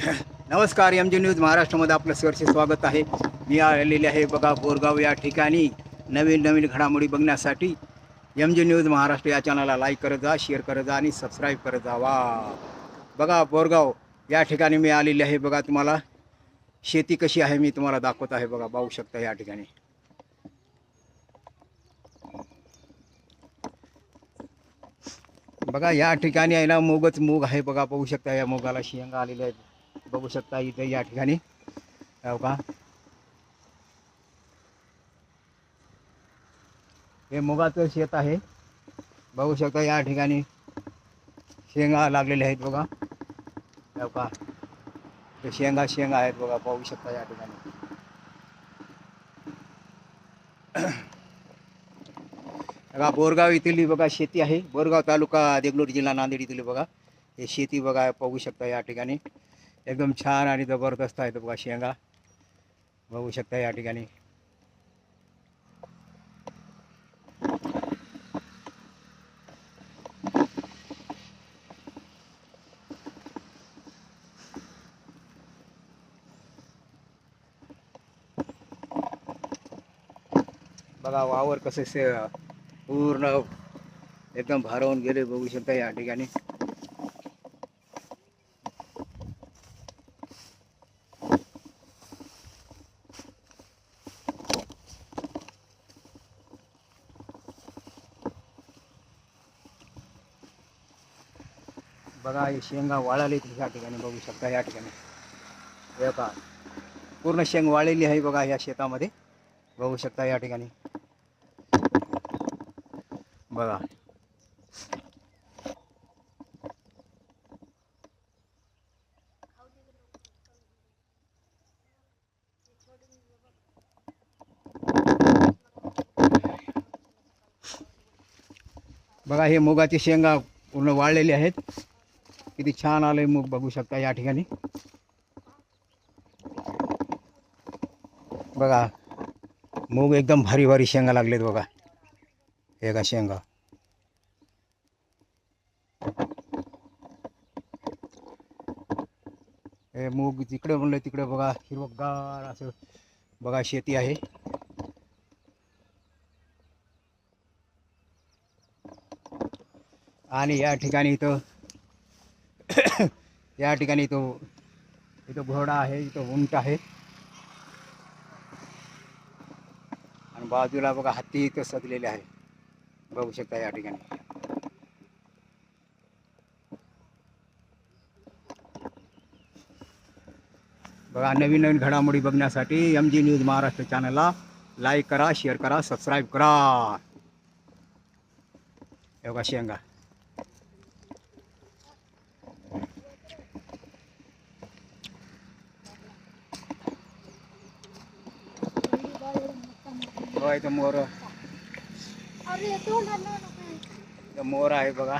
नमस्कार M G news महाराष्ट्रामध्ये आपलं सहर्ष स्वागत आहे. मी आलेले आहे बघा बोरगाव या ठिकाणी नवीन नवीन घडामोडी बघण्यासाठी. एम जी न्यूज महाराष्ट्र या चॅनलला लाईक करत जा शेअर करत जा आणि सबस्क्राईब करत जा. वा! बघा बोरगाव या ठिकाणी मी आलेली आहे बघा तुम्हाला. शेती कशी आहे मी तुम्हाला दाखवत आहे बघा पाहू शकता या ठिकाणी. बघा या ठिकाणी आहे ना मूगच मूग आहे बघा पाहू शकता या मुगाला शेंगा आलेल्या आहेत. बघू शकता इथे या ठिकाणी. हो का? हे मुगाचं शेत आहे. बघू शकता या ठिकाणी शेंगा लागलेल्या आहेत बघा. हो का? ते शेंगा शेंगा आहेत बघा, पाहू शकता या ठिकाणी. बघा, बोरगाव येथील बघा शेती आहे. बोरगाव तालुका देगलूर जिल्हा नांदेड येथील बघा. हे शेती बघा, पाहू शकता या एकदम छान आणि जबरदस्त आहेत बघा शेंगा. बघू शकता या ठिकाणी. बघा वावर कसं से पूर्ण एकदम भारवून गेले बघू शकता या ठिकाणी. बघा हे शेंगा वाळाले या ठिकाणी बघू शकता या ठिकाणी. बघा पूर्ण शेंग वाळलेली आहे बघा या शेतामध्ये. बघू शकता या ठिकाणी. बघा. बघा हे मुगाची शेंगा पूर्ण वाळलेली आहेत. किती छान आलंय मूग बघू शकता या ठिकाणी. बघा मूग एकदम भारी भारी शेंगा लागलेत बघा. हे का शेंगा. हे मूग जिकडे म्हणलं तिकडे बघा हिरवगार असं बघा शेती आहे. आणि या ठिकाणी इथं या ठिकाणी तो इथं घोडा आहे इथं उंट आहे. आणि बाजूला बघा हत्ती इथं सजलेले आहे. बघू शकता या ठिकाणी. बघा नवीन नवीन घडामोडी बघण्यासाठी एम जी न्यूज महाराष्ट्र चॅनलला लाईक करा शेअर करा सबस्क्राईब करा. एवढा शेंगा. सुरू आहे मोर. मोर आहे बघा.